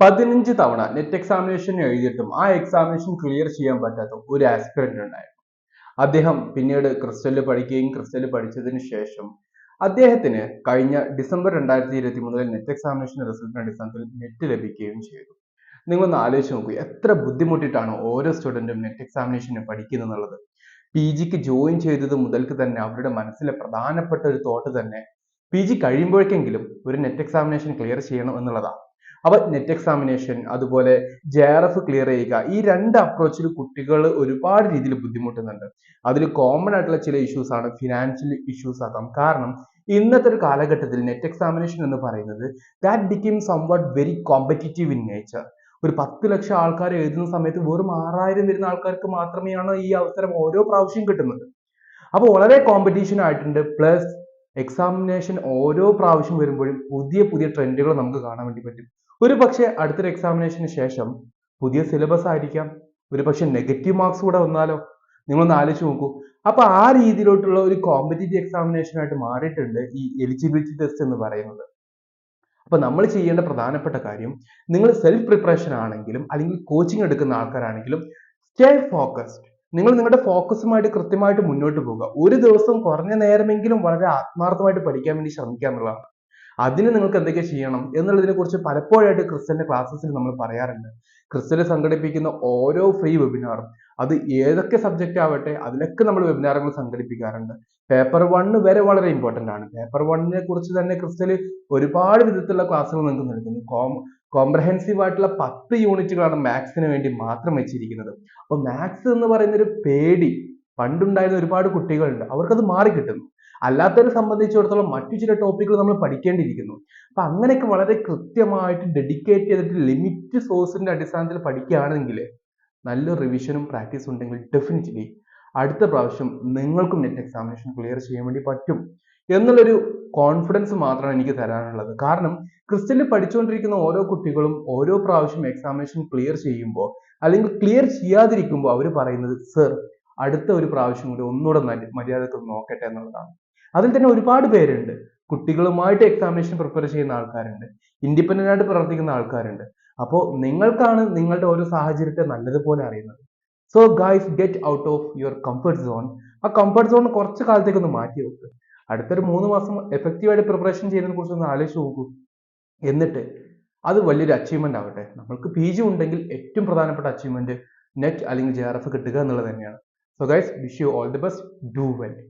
പതിനഞ്ച് തവണ net examination എഴുതിയിട്ടും ആ എക്സാമിനേഷൻ ക്ലിയർ ചെയ്യാൻ പറ്റാത്ത ഒരു ആസ്പിറന്റ് ഉണ്ടായിരുന്നു. അദ്ദേഹം പിന്നീട് ക്രിസ്റ്റലിൽ പഠിക്കുകയും ക്രിസ്റ്റലിൽ പഠിച്ചതിന് ശേഷം അദ്ദേഹത്തിന് കഴിഞ്ഞ ഡിസംബർ രണ്ടായിരത്തി ഇരുപത്തി മൂന്നിൽ നെറ്റ് എക്സാമിനേഷൻ റിസൾട്ടിന്റെ അടിസ്ഥാനത്തിൽ നെറ്റ് ലഭിക്കുകയും ചെയ്തു. നിങ്ങളൊന്ന് ആലോചിച്ച് നോക്കൂ എത്ര ബുദ്ധിമുട്ടിട്ടാണ് ഓരോ സ്റ്റുഡന്റും നെറ്റ് എക്സാമിനേഷന് എന്നുള്ളത്. പി ജിക്ക് ജോയിൻ ചെയ്തത് മുതൽക്ക് തന്നെ അവരുടെ മനസ്സിലെ പ്രധാനപ്പെട്ട ഒരു തോട്ട് തന്നെ പി ജി കഴിയുമ്പോഴേക്കെങ്കിലും ഒരു നെറ്റ് എക്സാമിനേഷൻ ക്ലിയർ ചെയ്യണം എന്നുള്ളതാണ് അപ്പൊ നെറ്റ് എക്സാമിനേഷൻ അതുപോലെ ജെ ആർ എഫ് ക്ലിയർ ചെയ്യുക ഈ രണ്ട് അപ്രോച്ചിൽ കുട്ടികൾ ഒരുപാട് രീതിയിൽ ബുദ്ധിമുട്ടുന്നുണ്ട്. അതിൽ കോമൺ ആയിട്ടുള്ള ചില ഇഷ്യൂസ് ആണ് ഫിനാൻഷ്യൽ ഇഷ്യൂസ് ആകാം. കാരണം ഇന്നത്തെ ഒരു കാലഘട്ടത്തിൽ നെറ്റ് എക്സാമിനേഷൻ എന്ന് പറയുന്നത് that become somewhat very competitive in nature ഒരു പത്ത് ലക്ഷം ആൾക്കാർ എഴുതുന്ന സമയത്ത് വെറും ആറായിരം വരുന്ന ആൾക്കാർക്ക് മാത്രമേയാണ് ഈ അവസരം ഓരോ പ്രാവശ്യം കിട്ടുന്നത്. അപ്പോൾ വളരെ കോമ്പറ്റീഷൻ ആയിട്ടുണ്ട്. പ്ലസ് എക്സാമിനേഷൻ ഓരോ പ്രാവശ്യം വരുമ്പോഴും പുതിയ പുതിയ ട്രെൻഡുകൾ നമുക്ക് കാണാൻ വേണ്ടി പറ്റും. ഒരു പക്ഷേ അടുത്തൊരു എക്സാമിനേഷന് ശേഷം പുതിയ സിലബസ് ആയിരിക്കാം. ഒരു പക്ഷേ നെഗറ്റീവ് മാർക്സ് കൂടെ വന്നാലോ? നിങ്ങളൊന്ന് ആലോചിച്ച് നോക്കൂ. അപ്പൊ ആ രീതിയിലോട്ടുള്ള ഒരു കോമ്പറ്റീറ്റീവ് എക്സാമിനേഷനായിട്ട് മാറിയിട്ടുണ്ട് ഈ എലിജിബിലിറ്റി ടെസ്റ്റ് എന്ന് പറയുന്നത്. അപ്പൊ നമ്മൾ ചെയ്യേണ്ട പ്രധാനപ്പെട്ട കാര്യം നിങ്ങൾ സെൽഫ് പ്രിപ്പറേഷൻ ആണെങ്കിലും അല്ലെങ്കിൽ കോച്ചിങ് എടുക്കുന്ന ആൾക്കാരാണെങ്കിലും സ്റ്റേ ഫോക്കസ്ഡ് നിങ്ങൾ നിങ്ങളുടെ ഫോക്കസുമായിട്ട് കൃത്യമായിട്ട് മുന്നോട്ട് പോകുക ഒരു ദിവസം കുറഞ്ഞ നേരമെങ്കിലും വളരെ ആത്മാർത്ഥമായിട്ട് പഠിക്കാൻ വേണ്ടി ശ്രമിക്കുക എന്നുള്ളതാണ്. അതിന് നിങ്ങൾക്ക് എന്തൊക്കെ ചെയ്യണം എന്നുള്ളതിനെ കുറിച്ച് പലപ്പോഴായിട്ട് ക്രിസ്റ്റലിന്റെ ക്ലാസ്സസിൽ നമ്മൾ പറയാറുണ്ട്. ക്രിസ്റ്റൽ സംഘടിപ്പിക്കുന്ന ഓരോ ഫ്രീ വെബിനാറും അത് ഏതൊക്കെ സബ്ജക്റ്റ് ആവട്ടെ അതിലൊക്കെ നമ്മൾ വെബിനാറുകൾ സംഘടിപ്പിക്കാറുണ്ട്. പേപ്പർ വണ്ണ് വരെ വളരെ ഇമ്പോർട്ടന്റ് ആണ്. പേപ്പർ വണ്ണിനെ കുറിച്ച് തന്നെ ക്രിസ്റ്റൽ ഒരുപാട് വിധത്തിലുള്ള ക്ലാസ്സുകൾ നിങ്ങൾക്ക് നൽകുന്നു. കോം കോംപ്രഹെൻസീവ് ആയിട്ടുള്ള പത്ത് യൂണിറ്റുകളാണ് മാത്സിന് വേണ്ടി മാത്രം വെച്ചിരിക്കുന്നത്. അപ്പോൾ മാത്സ് എന്ന് പറയുന്ന ഒരു പേടി പണ്ടുണ്ടായിരുന്ന ഒരുപാട് കുട്ടികളുണ്ട്. അവർക്കത് മാറിക്കിട്ടുന്നു. അല്ലാത്തവരെ സംബന്ധിച്ചിടത്തോളം മറ്റു ചില ടോപ്പിക്കുകൾ നമ്മൾ പഠിക്കേണ്ടിയിരിക്കുന്നു. അപ്പൊ അങ്ങനെയൊക്കെ വളരെ കൃത്യമായിട്ട് ഡെഡിക്കേറ്റ് ചെയ്തിട്ട് ലിമിറ്റ് സോഴ്സിന്റെ അടിസ്ഥാനത്തിൽ പഠിക്കുകയാണെങ്കിൽ നല്ല റിവിഷനും പ്രാക്ടീസും ഉണ്ടെങ്കിൽ ഡെഫിനറ്റ്ലി അടുത്ത പ്രാവശ്യം നിങ്ങൾക്കും നെറ്റ് എക്സാമിനേഷൻ ക്ലിയർ ചെയ്യാൻ വേണ്ടി പറ്റും എന്നുള്ളൊരു കോൺഫിഡൻസ് മാത്രമാണ് എനിക്ക് തരാനുള്ളത്. കാരണം ക്രിസ്റ്റലിൽ പഠിച്ചുകൊണ്ടിരിക്കുന്ന ഓരോ കുട്ടികളും ഓരോ പ്രാവശ്യം എക്സാമിനേഷൻ ക്ലിയർ ചെയ്യുമ്പോൾ അല്ലെങ്കിൽ ക്ലിയർ ചെയ്യാതിരിക്കുമ്പോൾ അവർ പറയുന്നത് സർ അടുത്ത ഒരു പ്രാവശ്യം കൂടി ഒന്നുകൂടെ മര്യാദയ്ക്ക് നോക്കട്ടെ എന്നുള്ളതാണ്. അതിൽ തന്നെ ഒരുപാട് പേരുണ്ട്. കുട്ടികളുമായിട്ട് എക്സാമിനേഷൻ പ്രിപ്പയർ ചെയ്യുന്ന ആൾക്കാരുണ്ട്. ഇൻഡിപെൻഡന്റ് ആയിട്ട് പ്രവർത്തിക്കുന്ന ആൾക്കാരുണ്ട്. അപ്പോൾ നിങ്ങൾക്കാണ് നിങ്ങളുടെ ഓരോ സാഹചര്യത്തെ നല്ലതുപോലെ അറിയുന്നത്. So guys get out of your comfort zone ആ കംഫർട്ട് സോൺ കുറച്ച് കാലത്തേക്ക് ഒന്ന് മാറ്റി വെക്ക്. അടുത്തൊരു മൂന്ന് മാസം എഫക്റ്റീവായിട്ട് പ്രിപ്പറേഷൻ ചെയ്യുന്നതിനെ കുറിച്ച് ഒന്ന് ആലോചിച്ച് നോക്കൂ. എന്നിട്ട് അത് വലിയൊരു അച്ചീവ്മെന്റ് ആവട്ടെ. നമ്മൾക്ക് പി ജി ഉണ്ടെങ്കിൽ ഏറ്റവും പ്രധാനപ്പെട്ട അച്ചീവ്മെന്റ് നെറ്റ് അല്ലെങ്കിൽ ജെ ആർ എഫ് കിട്ടുക എന്നുള്ളത് തന്നെയാണ്. So guys wish you all the best do well